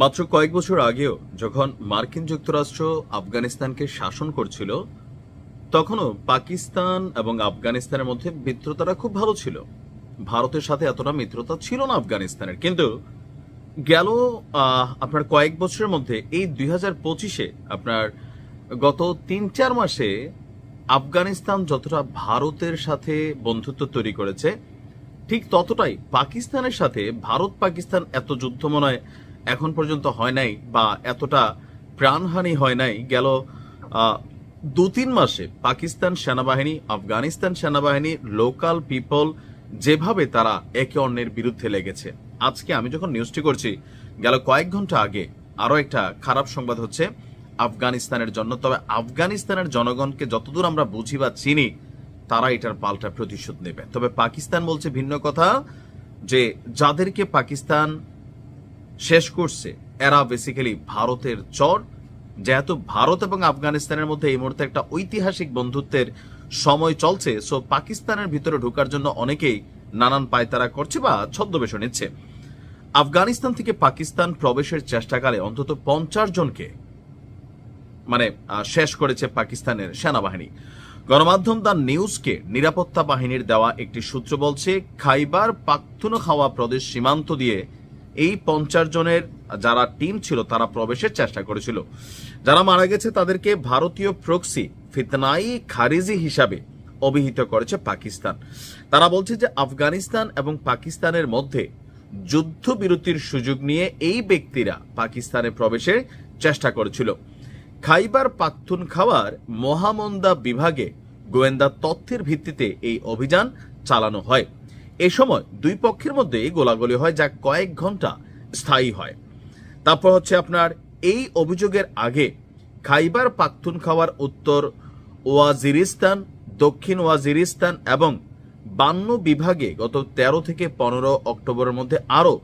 মাত্র কয়েক বছর আগেও যখন মার্কিন যুক্তরাষ্ট্র আফগানিস্তানকে শাসন করছিল, তখনও পাকিস্তান এবং আফগানিস্তানের মধ্যে মিত্রতাটা খুব ভালো ছিল। ভারতের সাথে এতটা মিত্রতা ছিল না আফগানিস্তানের। কিন্তু গেল আপনার কয়েক বছরের মধ্যে, এই দুই হাজার পঁচিশে আপনার গত তিন চার মাসে আফগানিস্তান যতটা ভারতের সাথে বন্ধুত্ব তৈরি করেছে, ঠিক ততটাই পাকিস্তানের সাথে ভারত পাকিস্তান এত যুদ্ধ মনে হয় এখন পর্যন্ত হয় নাই বা এতটা প্রাণহানি হয় নাই। গেল দু তিন মাসে পাকিস্তান সেনাবাহিনী, আফগানিস্তান সেনাবাহিনী, লোকাল পিপল যেভাবে তারা একে অন্যের বিরুদ্ধে লেগেছে। আজকে আমি যখন নিউজটি করছি, গেল কয়েক ঘণ্টা আগে আরও একটা খারাপ সংবাদ হচ্ছে আফগানিস্তানের জন্য। তবে আফগানিস্তানের জনগণকে যতদূর আমরা বুঝি বা চিনি, তারা এটার পাল্টা প্রতিশোধ নেবে। তবে পাকিস্তান বলছে ভিন্ন কথা যে, যাদেরকে পাকিস্তান শেষ করছে। এরা বেসিক্যালি ভারতের চর, যেহেতু ভারত এবং আফগানিস্তানের মধ্যে এই মুহূর্তে একটা ঐতিহাসিক বন্ধুত্বের সময় চলছে সো পাকিস্তানের ভিতরে ঢোকার জন্য অনেকেই নানান পায়তারা করছে বা ছদ্মবেশ নিচ্ছে। আফগানিস্তান থেকে পাকিস্তান প্রবেশের চেষ্টাকালে অন্তত পঞ্চাশ জনকে মানে শেষ করেছে পাকিস্তানের সেনাবাহিনী। গণমাধ্যম দ্য নিউজকে নিরাপত্তা বাহিনীর দেওয়া একটি সূত্র বলছে, খাইবার পাখতুনখাওয়া প্রদেশ সীমান্ত দিয়ে এই পঞ্চাশ জনের যারা টিম ছিল, তারা প্রবেশের চেষ্টা করেছিল। যারা মারা গেছে, তাদেরকে ভারতীয় প্রক্সি ফিতনাই খারিজি হিসাবে অভিহিত করেছে পাকিস্তান। তারা বলছে যে, আফগানিস্তান এবং পাকিস্তানের মধ্যে যুদ্ধবিরতির সুযোগ নিয়ে এই ব্যক্তিরা পাকিস্তানে প্রবেশের চেষ্টা করেছিল। খাইবার পাখতুন খাওয়ার মহামন্দা বিভাগে গোয়েন্দা তথ্যের ভিত্তিতে এই অভিযান চালানো হয়। এ সময় দুই পক্ষের মধ্যে গোলাগুলি হয় যা কয়েক ঘণ্টা স্থায়ী হয়। তারপর হচ্ছে আপনার এই অভিযোগের আগে খাইবার পাখতুন খাওয়ার উত্তর ওয়াজিরিস্তান, দক্ষিণ ওয়াজিরিস্তান এবং বান্ন বিভাগে গত তেরো থেকে পনেরো অক্টোবরের মধ্যে আরও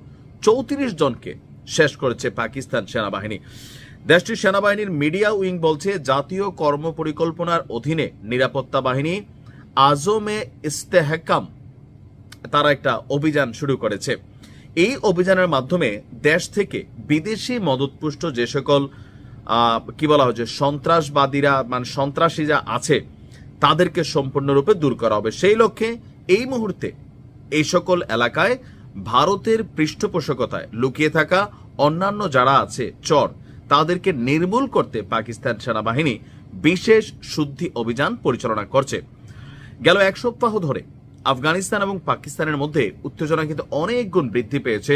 চৌত্রিশ জনকে শেষ করেছে পাকিস্তান সেনাবাহিনী। দেশটির সেনাবাহিনীর মিডিয়া উইং বলছে, জাতীয় কর্ম পরিকল্পনার অধীনে নিরাপত্তা বাহিনী আজমে ইস্তেহকাম তারা একটা অভিযান শুরু করেছে। এই অভিযানের মাধ্যমে দেশ থেকে বিদেশি মদতপুষ্ট যে সকল কি বলা হচ্ছে সন্ত্রাসবাদীরা মানে সন্ত্রাসী যা আছে, তাদেরকে সম্পূর্ণরূপে দূর করা হবে। সেই লক্ষ্যে এই মুহূর্তে এই সকল এলাকায় ভারতের পৃষ্ঠপোষকতায় লুকিয়ে থাকা অন্যান্য যারা আছে, চর, তাদেরকে নির্মূল করতে পাকিস্তান সেনাবাহিনী বিশেষ শুদ্ধি অভিযান পরিচালনা করছে। গেল এক সপ্তাহ ধরে আফগানিস্তান এবং পাকিস্তানের মধ্যে উত্তেজনা কিন্তু অনেক গুণ বৃদ্ধি পেয়েছে।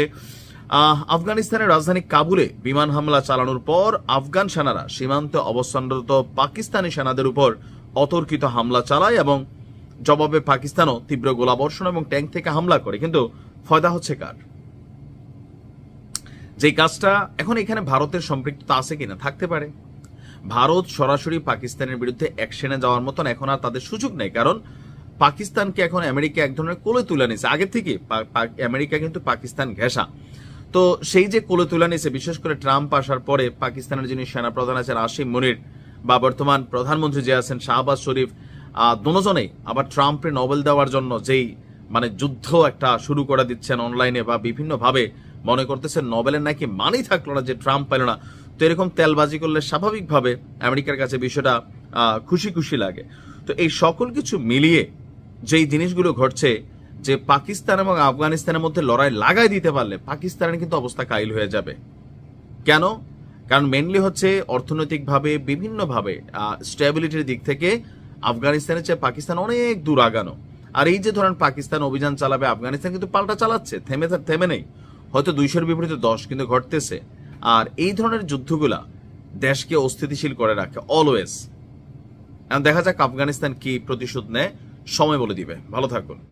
আফগানিস্তানের রাজধানী কাবুলে বিমান হামলা চালানোর পর আফগান সেনারা সীমান্তে অবস্থানরত পাকিস্তানি সেনাদের উপর অতর্কিত হামলা চালায় এবং জবাবে পাকিস্তানও তীব্র গোলাবর্ষণ এবং ট্যাঙ্ক থেকে হামলা করে। কিন্তু ফয়দা হচ্ছে কার? যে কাজটা এখন এখানে ভারতের সম্পৃক্ততা আছে কিনা থাকতে পারে। ভারত সরাসরি পাকিস্তানের বিরুদ্ধে অ্যাকশনে যাওয়ার মতন এখন আর তাদের সুযোগ নেই, কারণ পাকিস্তানকে এখন আমেরিকা এক ধরনের কোলে তুলে নিয়েছে। আগে থেকে আমেরিকা কিন্তু পাকিস্তান ঘেঁষা। তো সেই যে কোলে তুলে নিয়েছে, বিশেষ করে ট্রাম্প আসার পরে পাকিস্তানের যিনি সেনাপ্রধান আছেন আসিম মনির বা বর্তমান প্রধানমন্ত্রী যে আছেন শাহবাজ শরীফ দুজনেই আবার ট্রাম্পে নোবেল দেওয়ার জন্য যেই মানে যুদ্ধ একটা শুরু করে দিচ্ছেন অনলাইনে বা বিভিন্নভাবে মনে করতেছেন নোবেলের নাকি মানেই থাকল না যে ট্রাম্প পেল না। তো এরকম তেলবাজি করলে স্বাভাবিকভাবে আমেরিকার কাছে বিষয়টা খুশি খুশি লাগে। তো এই সকল কিছু মিলিয়ে যেই জিনিসগুলো ঘটছে যে পাকিস্তান এবং আফগানিস্তানের মধ্যে লড়াই লাগাই দিতে পারলে পাকিস্তানের কিন্তু অবস্থা কাইল হয়ে যাবে। কেন? কারণ মেনলি হচ্ছে অর্থনৈতিকভাবে, বিভিন্নভাবে স্টেবিলিটির দিক থেকে আফগানিস্তানের চেয়ে পাকিস্তান অনেক দূর আগানো। আর এই যে ধরেন পাকিস্তান অভিযান চালাবে, আফগানিস্তান কিন্তু পাল্টা চালাচ্ছে, থেমে থেমে নেই। হয়তো দুইশোর বিপরীতে দশ কিন্তু ঘটতেছে। আর এই ধরনের যুদ্ধগুলা দেশকে অস্থিতিশীল করে রাখে অলওয়েজ এখন দেখা যাক আফগানিস্তান কি প্রতিশোধ নেয়। সময় বলে দিবে। ভালো থাকুন।